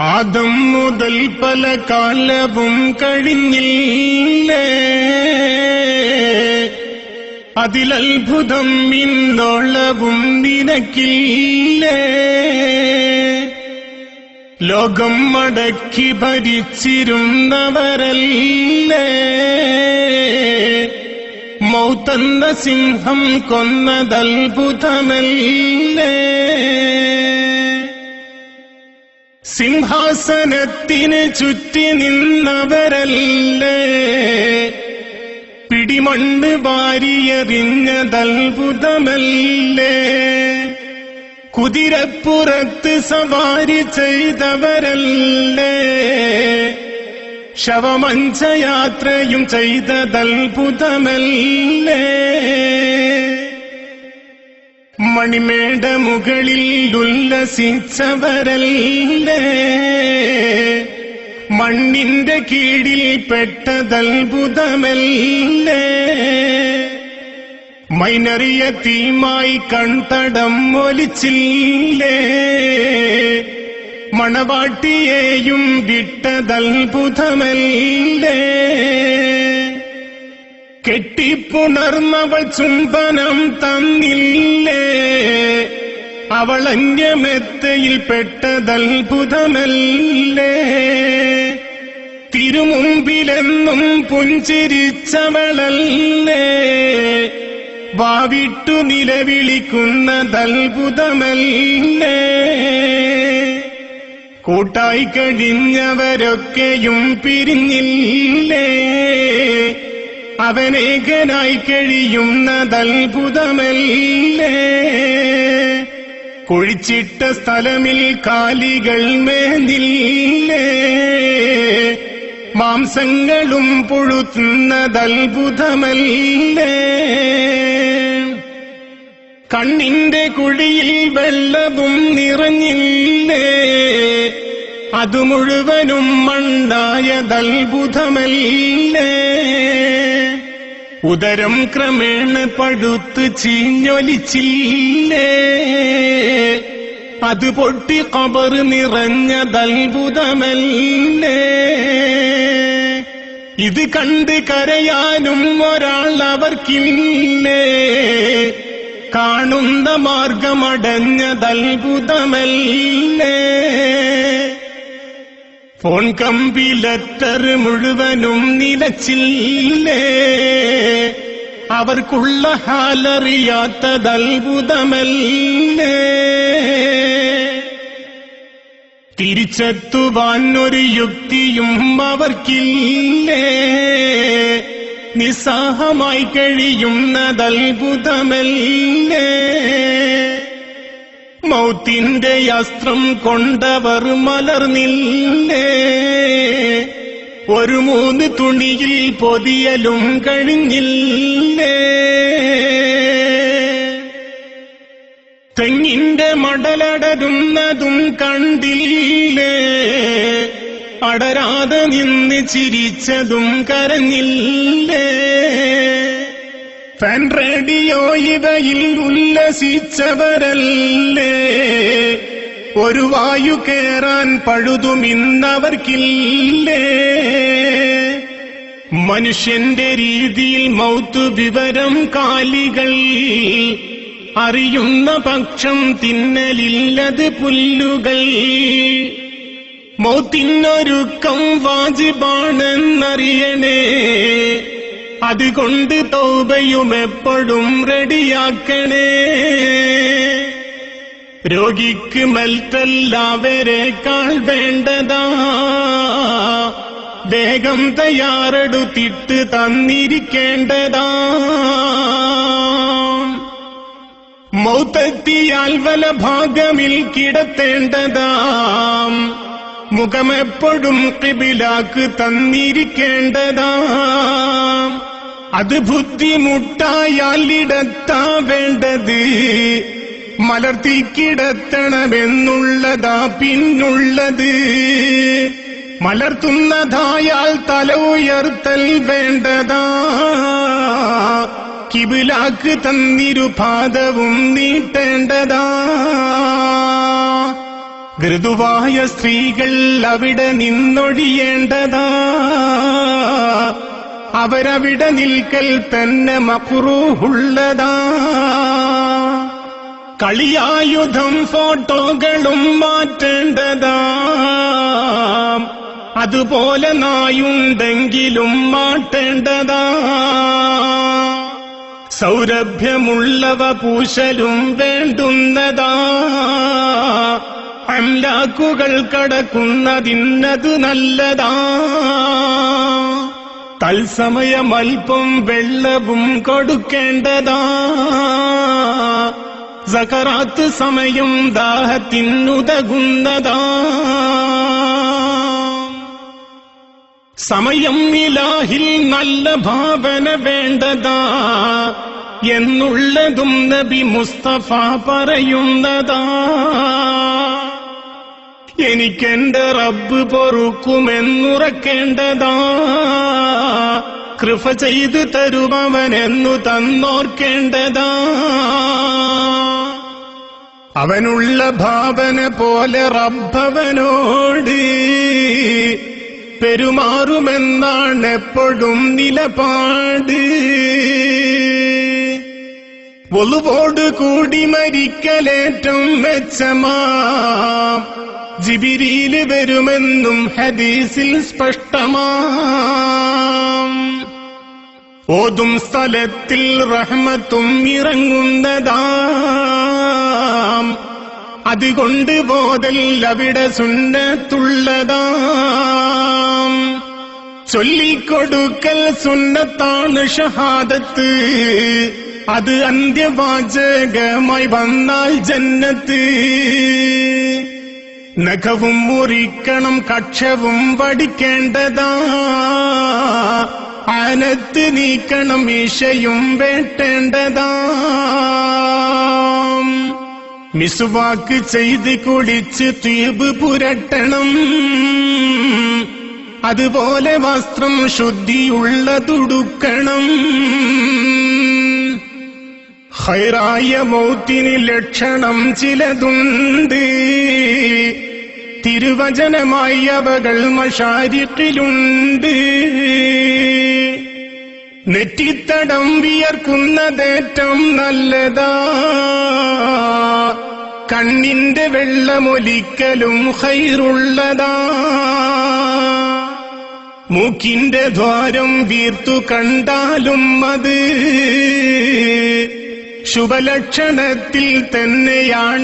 ആദം മുതൽ പല കാലവും കഴിഞ്ഞില്ലേ? അതിലത്ഭുതം ഇന്നോളവും നിനക്കില്ലേ? ലോകം മടക്കി ഭരിച്ചിരുന്നവരല്ലേ? മൗത്തന്ന സിംഹം കൊന്നതത്ഭുതമല്ലേ? സിംഹാസനത്തിന് ചുറ്റി നിന്നവരല്ലേ? പിടിമണ്ണ് വാരിയെറിഞ്ഞതത്ഭുതമല്ലേ? കുതിരപ്പുറത്ത് സവാരി ചെയ്തവരല്ലേ? ശവമഞ്ചയാത്രയും ചെയ്തതത്ഭുതമല്ലേ? മണിമേട മുകളിൽ ഉല്ലസിച്ചവരല്ലേ? മണ്ണിന്റെ കീഴിൽ പെട്ടതത്ഭുതമല്ലേ? മൈനറിയ തീമായി കൺതടം ഒലിച്ചില്ലേ? മണവാട്ടിയെയും വിട്ടതത്ഭുതമല്ലേ? കെട്ടിപ്പുണർന്നവൾ ചുംബനം തന്നില്ലേ? അവളന്യമെത്തയിൽ പെട്ടതത്ഭുതമല്ലേ? തിരുമുമ്പിലെന്നും പുഞ്ചിരിച്ചവളല്ലേ? വാവിട്ടു നിലവിളിക്കുന്നതത്ഭുതമല്ലേ? കൂട്ടായി കഴിഞ്ഞവരൊക്കെയും പിരിഞ്ഞില്ലേ? അവനേകനായി കഴിയുന്നതത്ഭുതമല്ലേ? കുഴിച്ചിട്ട സ്ഥലമിൽ കാലികൾ മേന്നില്ലേ? മാംസങ്ങളും പുഴുത്തുന്നതത്ഭുതമല്ലേ? കണ്ണിന്റെ കുഴിയിൽ വെള്ളവും നിറഞ്ഞില്ലേ? അത് മുഴുവനും മണ്ണായതത്ഭുതമല്ലേ? ഉദരം ക്രമേണ പഴുത്ത് ചീഞ്ഞൊലിച്ചില്ലേ? അത് പൊട്ടി കബർ നിറഞ്ഞതത്ഭുതമല്ലേ? ഇത് കണ്ട് കരയാനും ഒരാൾ അവർക്കില്ലേ? കാണുന്ന മാർഗമടഞ്ഞതത്ഭുതമല്ലേ? ഫോൺ കമ്പി ലെറ്റർ മുഴുവനും നിലച്ചില്ലേ? അവർക്കുള്ള ഹാലറിയാത്തതത്ഭുതമല്ലേ? തിരിച്ചെത്തുവാൻ ഒരു യുക്തിയും അവർക്കില്ലേ? നിസ്സാഹമായി കഴിയുന്നതത്ഭുതമല്ലേ? മൗത്തിന്റെ അസ്ത്രം കൊണ്ടവർ മലർന്നില്ലേ? ഒരു മൂന്ന് തുണിയിൽ പൊതിയലും കഴിഞ്ഞില്ലേ? തെങ്ങിന്റെ മടലടരുന്നതും കണ്ടില്ലേ? അടരാതെ നിന്ന് ചിരിച്ചതും കരഞ്ഞില്ലേ? ഫാൻ റേഡിയോ ഇവയിൽ ഉല്ലസിച്ചവരല്ലേ? ഒരു വായു കേറാൻ പഴുതും ഇന്നവർക്കില്ലേ മനുഷ്യന്റെ രീതിയിൽ മൗത്ത് വിവരം കാലികൾ അറിയുന്ന പക്ഷം തിന്നലില്ലത് പുല്ലുകൾ. മൗത്തിനൊരുക്കം വാജിബാണെന്നറിയണേ. അതുകൊണ്ട് തൗബയും എപ്പോഴും റെഡിയാക്കണേ. രോഗിക്ക് മൽത്തല്ലാവരെക്കാൾ വേണ്ടതാ. വേഗം തയ്യാറെടുത്തിട്ട് തന്നിരിക്കേണ്ടതാ. മൗത്തെത്തിയാൽ വല ഭാഗമിൽ കിടത്തേണ്ടതാം. മുഖമെപ്പോഴും കിബിലാക്ക് തന്നിരിക്കേണ്ടതാം. അത് ബുദ്ധിമുട്ടായാൽ ഇടത്താ വേണ്ടത് മലർത്തി കിടത്തണമെന്നുള്ളതാ പിന്നുള്ളത് മലർത്തുന്നതായാൽ തല ഉയർത്തൽ വേണ്ടതാ. കിബിലാക്ക് തന്നിരു പാദവും നീട്ടേണ്ടതാ. ഋതുവായ സ്ത്രീകൾ അവിടെ നിന്നൊഴിയേണ്ടതാ. അവരവിടെ നിൽക്കൽ തന്നെ മക്കുറൂഹുള്ളതാ കളിയായുധം ഫോട്ടോകളും മാറ്റേണ്ടതാ. അതുപോലെ നായുണ്ടെങ്കിലും മാറ്റേണ്ടതാ സൗരഭ്യമുള്ളവ പൂശലും വേണ്ടുന്നതാ. അംലാക്കുകൾ കടക്കുന്നതിന്നത് നല്ലതാ. തത്സമയം അല്പം വെള്ളവും കൊടുക്കേണ്ടതാ സകറാത്ത് സമയം ദാഹത്തിനുതകുന്നതാ സമയം ഇലാഹിൽ നല്ല ഭാവന വേണ്ടതാ എന്നുള്ളതും നബി മുസ്തഫ പറയുന്നതാ എനിക്കെന്റെ റബ്ബ് പൊറുക്കുമെന്നുറക്കേണ്ടതാ. കൃപ ചെയ്തു തരുമവനെന്നു തന്നോർക്കേണ്ടതാ. അവനുള്ള ഭാവന പോലെ റബ്ബവനോട് പെരുമാറുമെന്നാണ് എപ്പോഴും നിലപാട്. ഒളുവോട് കൂടി മരിക്കലേറ്റം മെച്ചമാം. ജിബിരിയിൽ വരുമെന്നും ഹദീസിൽ സ്പഷ്ടമാം. ഓതും സ്ഥലത്തിൽ റഹ്മത്തും ഇറങ്ങുന്നതാം. അതുകൊണ്ട് ബോധൽ അവിടെ സുന്നത്തുള്ളതാം. ചൊല്ലിക്കൊടുക്കൽ സുന്നത്താണ് ഷഹാദത്ത്. അത് അന്ത്യവാചകമായി വന്നാൽ ജന്നത്ത്. നഖവും മുറിക്കണം കക്ഷവും വടിക്കേണ്ടതാ. ആനത്ത് നീക്കണം ഈശയും വേട്ടേണ്ടതാ. മിസുവാക്ക് ചെയ്ത് കുളിച്ച് തീപ് പുരട്ടണം. അതുപോലെ വസ്ത്രം ശുദ്ധിയുള്ളതുടുക്കണം. ഹൈറായ മൗത്തിന് ലക്ഷണം ചിലതുണ്ട്. തിരുവചനമായി അവകൾ മഷാരിക്കിലുണ്ട് നെറ്റിത്തടം വിയർക്കുന്നതേറ്റം നല്ലതാ. കണ്ണിന്റെ വെള്ളമൊലിക്കലും ഹൈറുള്ളതാ. മൂക്കിന്റെ ദ്വാരം വീർത്തു കണ്ടാലും അത് ശുഭലക്ഷണത്തിൽ തന്നെയാണെണ്ണുന്നത്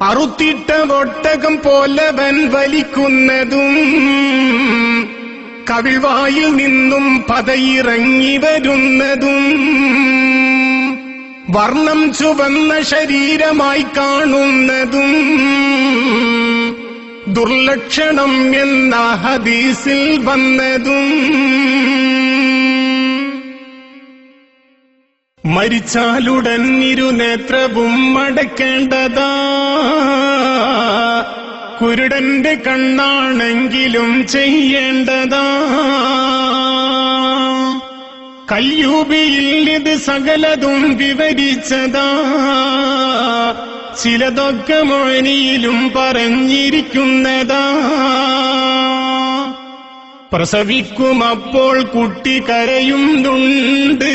അറുത്തിട്ട ഒട്ടകം പോലവൻ വലിക്കുന്നതും കവിൾവായിൽ നിന്നും പതയിറങ്ങി വരുന്നതും വർണം ചുവന്ന ശരീരമായി കാണുന്നതും ദുർലക്ഷണം എന്ന ഹദീസിൽ വന്നതും മരിച്ചാലുടൻ ഇരുനേത്രവും മടക്കേണ്ടതാ. കുരുടന്റെ കണ്ണാണെങ്കിലും ചെയ്യേണ്ടതാ. കല്യൂബിയിൽ ഇത് സകലതും വിവരിച്ചതാ. ചിലതൊക്കെ മോനിയിലും പറഞ്ഞിരിക്കുന്നതാ. പ്രസവിക്കുമപ്പോൾ കുട്ടി കരയുന്നുണ്ട്.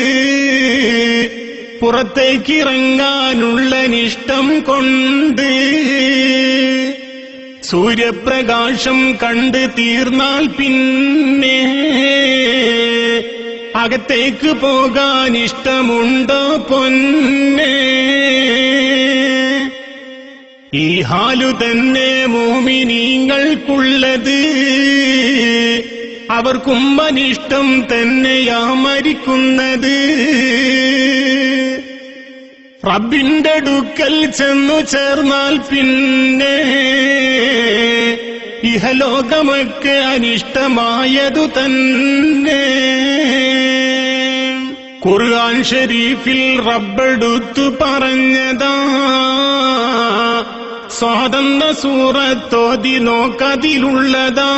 പുറത്തേക്കിറങ്ങാനുള്ള നിഷ്ടം കൊണ്ട് സൂര്യപ്രകാശം കണ്ട് തീർന്നാൽ പിന്നെ അകത്തേക്ക് പോകാൻ ഇഷ്ടമുണ്ടോ പൊന്നെ? ഈ ഹാലു തന്നെ മോമിനീങ്ങൾക്കുള്ളത്. അവർക്കും അനിഷ്ടം തന്നെയാ മരിക്കുന്നത്. റബ്ബിന്റെ അടുക്കൽ ചെന്നു ചേർന്നാൽ പിന്നെ ഇഹലോകമൊക്കെ അനിഷ്ടമായതു തന്നെ. ഖുർആൻ ഷരീഫിൽ റബ്ബെടുത്തു പറഞ്ഞതാ. സ്വാതന്ത്ര്യ സൂറത്തോതി നോക്കതിലുള്ളതാ.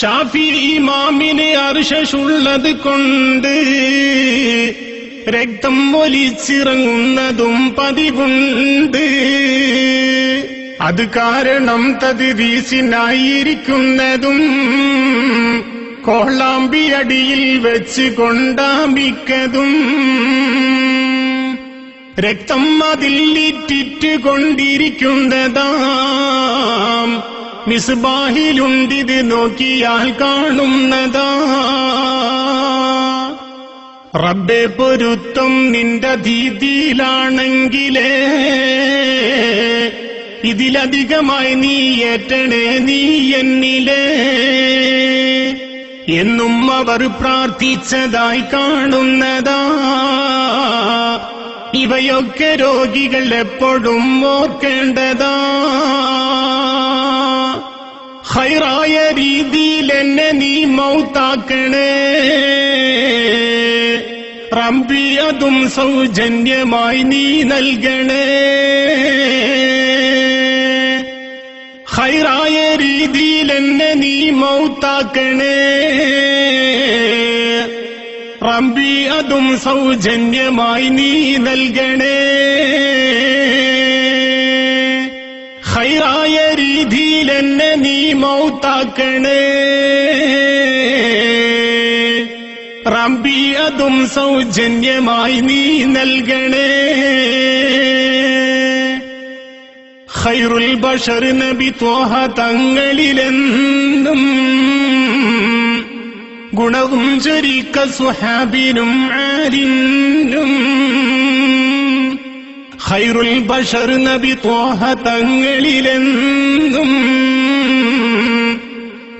ഷാഫി ഇമാമിന് അർഷുള്ളത് കൊണ്ട് രക്തം ഒലിച്ചിറങ്ങുന്നതും പതിവുണ്ട്. അത് കാരണം തതിരീസിനായിരിക്കുന്നതും കോളാമ്പി അടിയിൽ വെച്ച് കൊണ്ടാമിക്കതും രക്തം അതിൽ ഇറ്റിറ്റ് കൊണ്ടിരിക്കുന്നതാം. മിസ്ബാഹിലുണ്ടിത് നോക്കിയാൽ കാണുന്നതാ. റബ്ബെ പൊരുത്തം നിന്റെ ദീതിയിലാണെങ്കിലേ ഇതിലധികമായി നീ ഏറ്റണേ നീ എന്നിലേ. എന്നും അവർ പ്രാർത്ഥിച്ചതായി കാണുന്നതാ. ഇവയൊക്കെ രോഗികൾ എപ്പോഴും ഓർക്കേണ്ടതാ. ഹൈറായ രീതിയിൽ എന്നെ നീ മൗത്താക്കണേ. റബ്ബി അതും സൗജന്യമായി നീ നൽകണേ. ഹൈറായ രീതിയിൽ എന്നെ നീ മൗത്താക്കണേ. റബ്ബി അതും സൗജന്യമായി നീ നൽകണേ. ഹൈറായ രീതിയിൽ എന്നെ നീ മൗത്താക്കണേ. റബ്ബി അതും സൗജന്യമായി നീ നൽകണേ. ഖൈറുൽ ബഷർ നബി ത്വഹ തങ്ങളിലെന്നും ഗുണവും ചൊരിക്ക സുഹാബിനും ആരിനും ഖൈറുൽ ബഷർ നബി ത്വഹ തങ്ങളിലെന്നും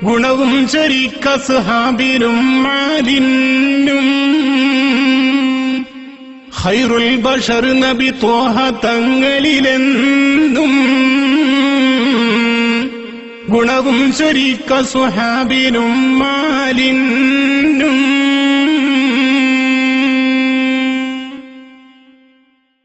ഗുണവും ചൊരിക്ക സുഹാബിനും ഹൈറുൽ ബഷർ നബി ത്വഹ തങ്ങളിലെന്നും. ഗുണവും ചൊരിക്ക സുഹാബിനും മാലിനും